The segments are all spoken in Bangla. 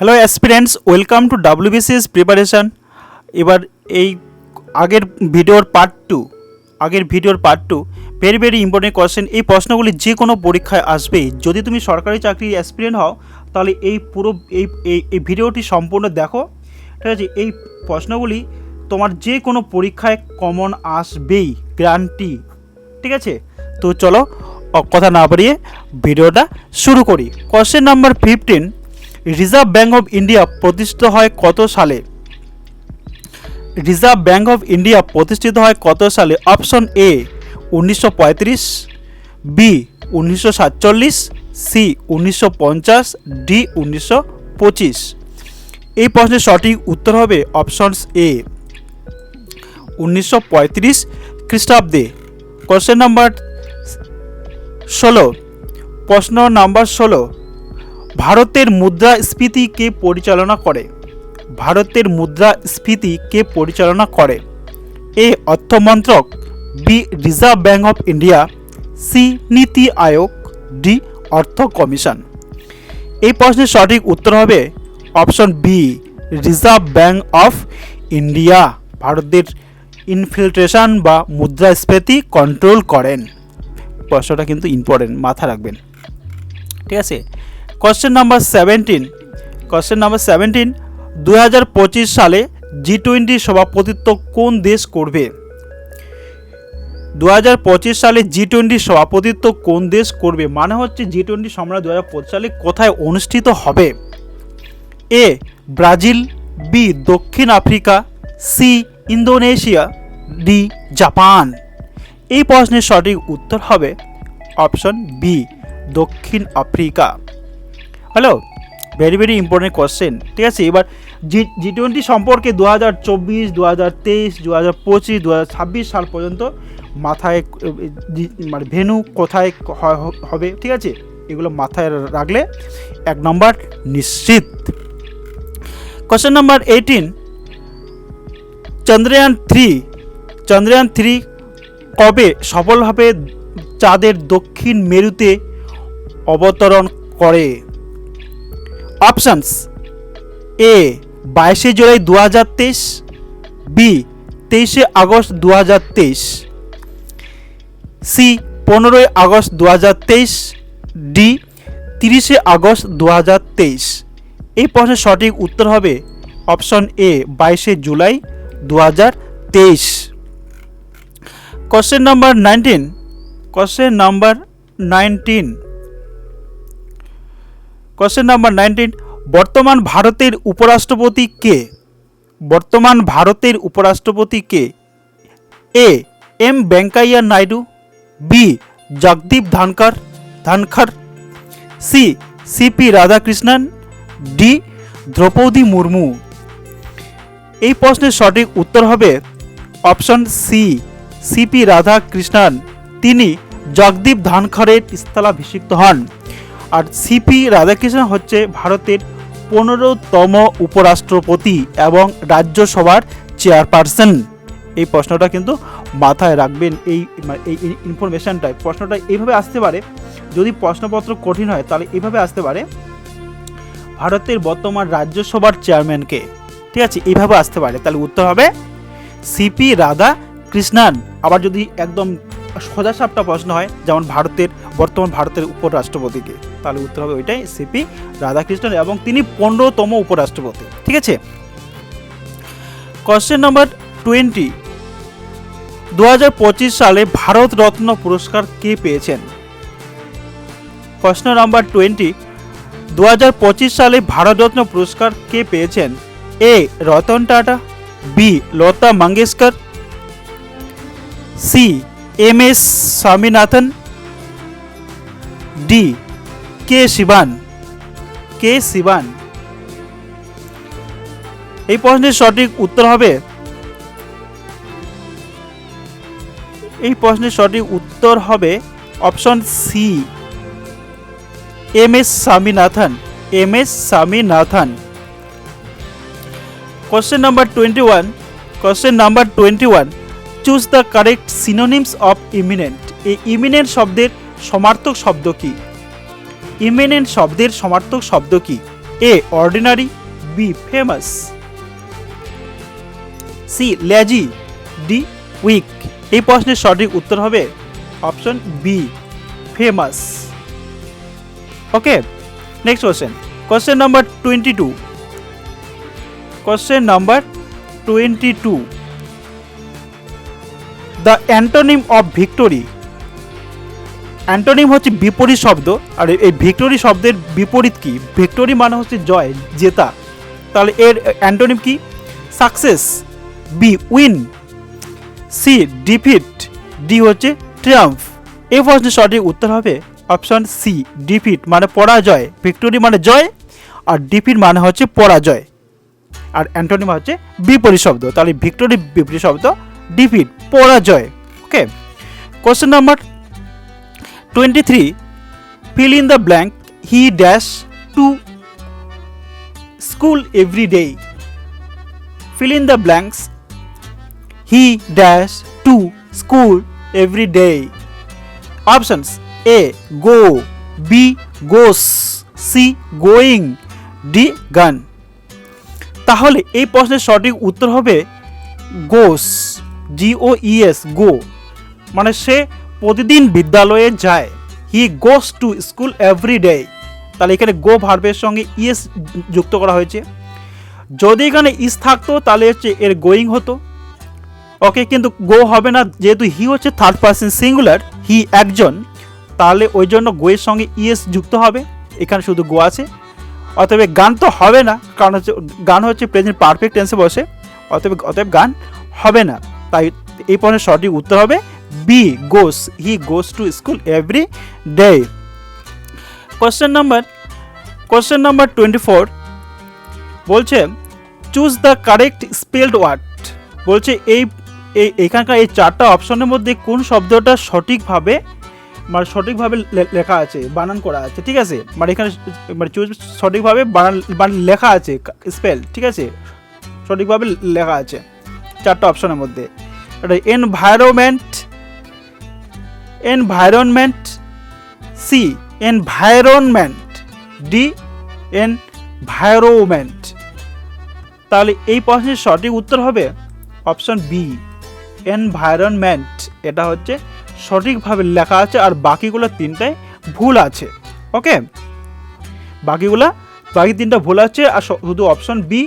Hello aspirants welcome to WBCS preparation এবার এই আগের ভিডিওর পার্ট টু আগের ভিডিওর part two very very important question এই প্রশ্নগুলি যে কোনো পরীক্ষায় আসবেই। যদি তুমি সরকারি চাকরি অ্যাসপিরেন্ট হও, তাহলে এই পুরো, এই এই ভিডিওটি সম্পূর্ণ দেখো। ঠিক আছে? এই প্রশ্নগুলি তোমার যে কোনো পরীক্ষায় কমন আসবেই গ্যারান্টি ঠিক আছে? তো চলো, কথা না বাড়িয়ে ভিডিওটা শুরু করি। Question number fifteen reserve bank of India প্রতিষ্ঠিত হয় কত সালে? রিজার্ভ ব্যাঙ্ক অফ ইন্ডিয়া প্রতিষ্ঠিত হয় কত সালে? অপশন এ উনিশশো পঁয়ত্রিশ বি উনিশশো সাতচল্লিশ সি উনিশশো পঞ্চাশ ডি উনিশশো পঁচিশ। এই প্রশ্নের সঠিক উত্তর হবে অপশনস এ উনিশশো পঁয়ত্রিশ খ্রিস্টাব্দে। কোশ্চেন নাম্বার ষোলো। প্রশ্ন নাম্বার ষোলো। ভারতের মুদ্রাস্ফীতি কে পরিচালনা করে? ভারতের মুদ্রাস্ফীতি কে পরিচালনা করে? এ অর্থমন্ত্রক, B reserve bank of India, C NITI Aayog, D অর্থ কমিশন। এই প্রশ্নের সঠিক উত্তর হবে option B, reserve bank of India. ভারতের ইনফিল্ট্রেশন বা মুদ্রাস্ফীতি কন্ট্রোল করেন। প্রশ্নটা কিন্তু ইম্পর্টেন্ট মাথা রাখবেন। ঠিক আছে? Question number seventeen question number seventeen দু হাজার পঁচিশ সালে জি টোয়েন্টি সভাপতিত্ব কোন দেশ করবে? দুহাজার পঁচিশ সালে জি টোয়েন্টি সভাপতিত্ব কোন দেশ করবে? মানে হচ্ছে জি টোয়েন্টি সম্রাট দু হাজার পঁচিশ সালে কোথায় অনুষ্ঠিত হবে? এ ব্রাজিল বি দক্ষিণ Africa C Indonesia D Japan. এই প্রশ্নের সঠিক উত্তর হবে অপশন বি দক্ষিণ Africa. Hello very very important question ঠিক আছে? এবার জি জি টোয়েন্টি সম্পর্কে দু হাজার চব্বিশ দু হাজার তেইশ দু হাজার পঁচিশ দু হাজার ছাব্বিশ সাল পর্যন্ত মাথায় মানে ভেনু কোথায় হবে? ঠিক আছে? এগুলো মাথায় রাখলে এক নম্বর নিশ্চিত। Question number eighteen Chandrayaan three Chandrayaan three কবে সফলভাবে চাঁদের দক্ষিণ মেরুতে অবতরণ করে? অপশানস এ বাইশে জুলাই দু হাজার তেইশ বি তেইশে আগস্ট দু হাজার তেইশ সি পনেরোই আগস্ট দু হাজার তেইশ ডি তিরিশে আগস্ট দু হাজার তেইশ। এই প্রশ্নের সঠিক উত্তর হবে অপশন এ বাইশে জুলাই দু হাজার তেইশ। Question number nineteen question number nineteen question number nineteen বর্তমান ভারতের উপরাষ্ট্রপতি কে? বর্তমান ভারতের উপরাষ্ট্রপতি কে? A M Venkaiah Naidu B Jagdeep Dhankar Dhankhar C CP Radhakrishnan D Droupadi Murmu এই প্রশ্নের সঠিক উত্তর হবে অপশন সি সিপি রাধাকৃষ্ণন তিনি জগদীপ ধানখরের স্থলাভিষিক্ত হন। আর সিপি রাধাকৃষ্ণন হচ্ছে ভারতের পনেরোতম উপরাষ্ট্রপতি এবং রাজ্যসভার চেয়ারপারসন। এই প্রশ্নটা কিন্তু মাথায় রাখবেন, এই এই ইনফরমেশনটা প্রশ্নটা এইভাবে আসতে পারে, যদি প্রশ্নপত্র কঠিন হয়, তাহলে এইভাবে আসতে পারে, ভারতের বর্তমান রাজ্যসভার চেয়ারম্যানকে। ঠিক আছে, এইভাবে আসতে পারে। তাহলে উত্তর হবে সিপি রাধা কৃষ্ণান আবার যদি একদম সোজা সাপটা প্রশ্ন হয়, যেমন ভারতের, বর্তমান ভারতের উপরাষ্ট্রপতিকে। তাহলে উত্তর হবে ওইটাই সিপি রাধাকৃষ্ণন এবং তিনি পনেরোতম উপরাষ্ট্রপতি। ঠিক আছে? কোশ্চেন নাম্বার টোয়েন্টি দু হাজার পঁচিশ সালে ভারত রত্ন পুরস্কার কে পেয়েছেন? প্রশ্ন নাম্বার টোয়েন্টি দু হাজার পঁচিশ সালে ভারতরত্ন পুরস্কার কে পেয়েছেন? A Ratan Tata B Lata Mangeshkar C M S Swaminathan, D K Sivan K Sivan. এই প্রশ্নের সঠিক উত্তর হবে, এই প্রশ্নের সঠিক উত্তর হবে option C, M S Swaminathan, M S Swaminathan. Question number twenty one question number twenty one choose the correct synonyms of eminent এই ইমিনেন্ট শব্দের সমার্থক শব্দ কি? ইমিনেন্ট শব্দের সমার্থক শব্দ কি? A ordinary B famous C lazy D weak এই প্রশ্নের সঠিক উত্তর হবে option B famous okay next question question number twenty two question number twenty two the antonym of victory antonym হচ্ছে বিপরীত শব্দ, আর এই ভিক্টোরি শব্দের বিপরীত কি? ভিক্টোরি মানে হচ্ছে জয়, জেতা। তাহলে এর অ্যান্টোনিম কি? Success B win C defeat D হচ্ছে ট্রিয়াম্ফ এই প্রশ্নের সঠিক উত্তর হবে অপশন সি ডিফিট মানে পরাজয়। ভিক্টোরি মানে জয়, আর ডিফিট মানে হচ্ছে পরাজয়। আর অ্যান্টোনিম হচ্ছে বিপরীত শব্দ। তাহলে ভিক্টোরি বিপরীত শব্দ ডিফিট পরাজয় okay question number twenty three fill in the blank he dash to school every day fill in the blanks he dash to school every day options a go b goes c going d gun তাহলে এই প্রশ্নের সঠিক উত্তর হবে গোস জি ও ইএস গো মানে সে প্রতিদিন বিদ্যালয়ে যায়। He goes to school every day তাহলে এখানে গো ভার্বের সঙ্গে ইএস যুক্ত করা হয়েছে। যদি এখানে ইস থাকতো, তাহলে হচ্ছে এর গোয়িং হতো। ওকে কিন্তু গো হবে না, যেহেতু হি হচ্ছে থার্ড পার্সন সিঙ্গুলার হি একজন, তাহলে ওই জন্য গোয়ের সঙ্গে ইএস যুক্ত হবে। এখানে শুধু গো আছে। অতএব গান তো হবে না, কারণ হচ্ছে, গান হচ্ছে প্রেজেন্ট পারফেক্ট টেন্সে বসে। অতএব অতএব গান হবে না। তাই এই পয়েন্টের সঠিক উত্তর হবে B goes he goes to school every day question number question number twenty four বলছে choose the correct spelled word বলছে, এই এই, এখানকার এই চারটা অপশনের মধ্যে কোন শব্দটা সঠিকভাবে মানে সঠিকভাবে লেখা আছে, বানান করা আছে, ঠিক আছে? মানে এখানে মানে চুজ সঠিকভাবে বানান লেখা আছে স্পেল ঠিক আছে? সঠিকভাবে লেখা আছে। চারটা অপশনের মধ্যে। এটা environment environment C environment D environment তাহলে এই প্রশ্নের সঠিক উত্তর হবে অপশন বি এনভায়রনমেন্ট এটা হচ্ছে সঠিকভাবে লেখা আছে আর বাকিগুলো তিনটায় ভুল আছে। ওকে বাকিগুলা, বাকি তিনটা ভুল আছে আর শুধু অপশন বি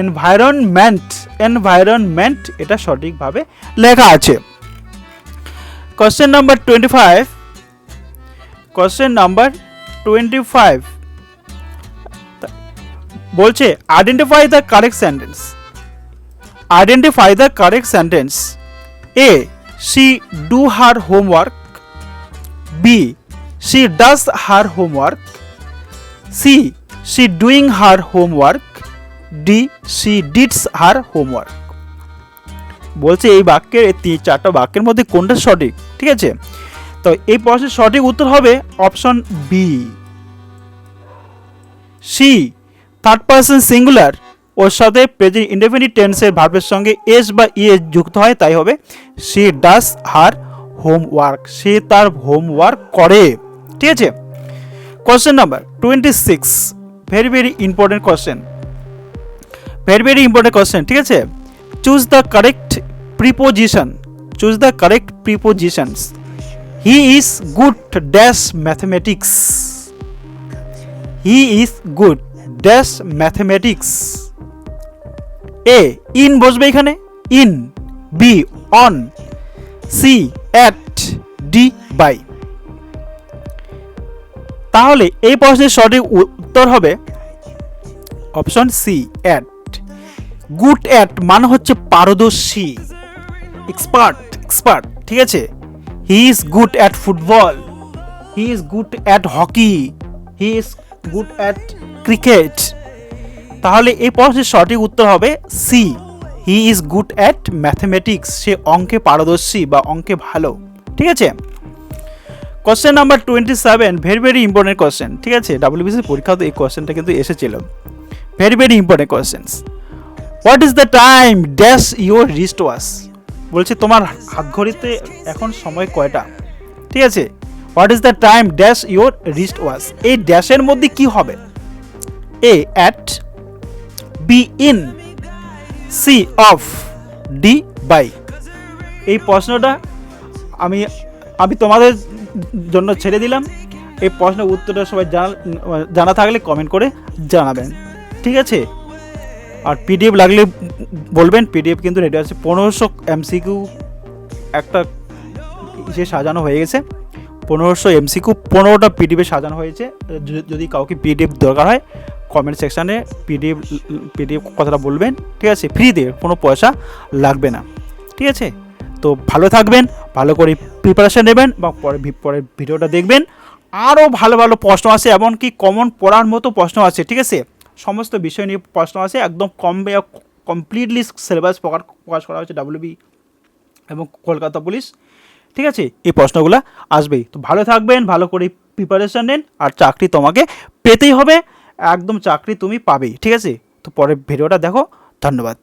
এনভায়রনমেন্ট এনভায়রনমেন্ট এটা সঠিকভাবে লেখা আছে। Question number twenty five question number twenty five বলছে identify the correct sentence identify the correct sentence A she do her homework B she does her homework C she doing her homework D she deeds her homework বলছে এই বাক্যের এই চারটা বাক্যের মধ্যে কোনটা সঠিক? ঠিক আছে? তো এই প্রশ্নের সঠিক উত্তর হবে option B C third person singular ওর সাথে প্রেজেন্ট ইন্ডেফিনিট টেন্সের ভার্বের সঙ্গে এস বা ইয়ে যুক্ত হয়, তাই হবে সি ডাস হার হোমওয়ার্ক সে তার হোমওয়ার্ক করে। ঠিক আছে? Question number twenty six very very important question very very important question ঠিক আছে? Choose the correct preposition choose the correct prepositions he is good dash mathematics he is good dash mathematics A in বসবে এখানে? In B on C at D by তাহলে এই প্রশ্নের সঠিক উত্তর হবে option C at good at মানে হচ্ছে পারদর্শী। এক্সপার্ট এক্সপার্ট, ঠিক আছে? He is good at football, he is good at hockey, he is good at cricket. তাহলে এই প্রশ্নের সঠিক উত্তর হবে C. He is good at mathematics, সে অঙ্কে পারদর্শী বা অঙ্কে ভালো, ঠিক আছে? Question number twenty seven very very important question ঠিক আছে? ডাব্লিউবিসি পরীক্ষাতে এই কোশ্চেনটা কিন্তু এসেছিল। Very very important questions what is the time dash your wrist watch বলছে, তোমার হাত ঘড়িতে এখন সময় কয়টা? ঠিক আছে? What is the time dash your wrist watch এই ড্যাশের মধ্যে কি হবে? A at B in C of D by এই প্রশ্নটা আমি আমি তোমাদের জন্য ছেড়ে দিলাম। এই প্রশ্নের উত্তরটা সবাই জানা জানা থাকলে কমেন্ট করে জানাবেন। ঠিক আছে? আর পিডিএফ লাগলে বলবেন পিডিএফ কিন্তু রেডি আছে। পনেরোশো এমসিকিউ একটা ইসে সাজানো হয়ে গেছে। পনেরোশো এমসিকিউ পনেরোটা পিডিএফে সাজানো হয়েছে। যদি- কাউকে পিডিএফ দরকার হয় কমেন্ট সেকশানে পিডিএফ পিডিএফ কথাটা বলবেন, ঠিক আছে? ফ্রিতে কোনো পয়সা লাগবে না, ঠিক আছে? তো ভালো থাকবেন, ভালো করে প্রিপারেশান নেবেন বা পরে পরের ভিডিওটা দেখবেন। আরও ভালো ভালো প্রশ্ন আছে এমনকি কমন পড়ার মতো প্রশ্ন আছে ঠিক আছে? সমস্ত বিষয় নিয়ে প্রশ্ন আসে একদম কম কমপ্লিটলি সিলেবাস প্রকাশ প্রকাশ করা হয়েছে ডাব্লিউবি এবং কলকাতা পুলিশ। ঠিক আছে? এই প্রশ্নগুলো আসবেই। তো ভালো থাকবেন, ভালো করে প্রিপারেশান নেন আর চাকরি তোমাকে পেতেই হবে। একদম চাকরি তুমি পাবেই। ঠিক আছে? তো পরের ভিডিওটা দেখো। ধন্যবাদ।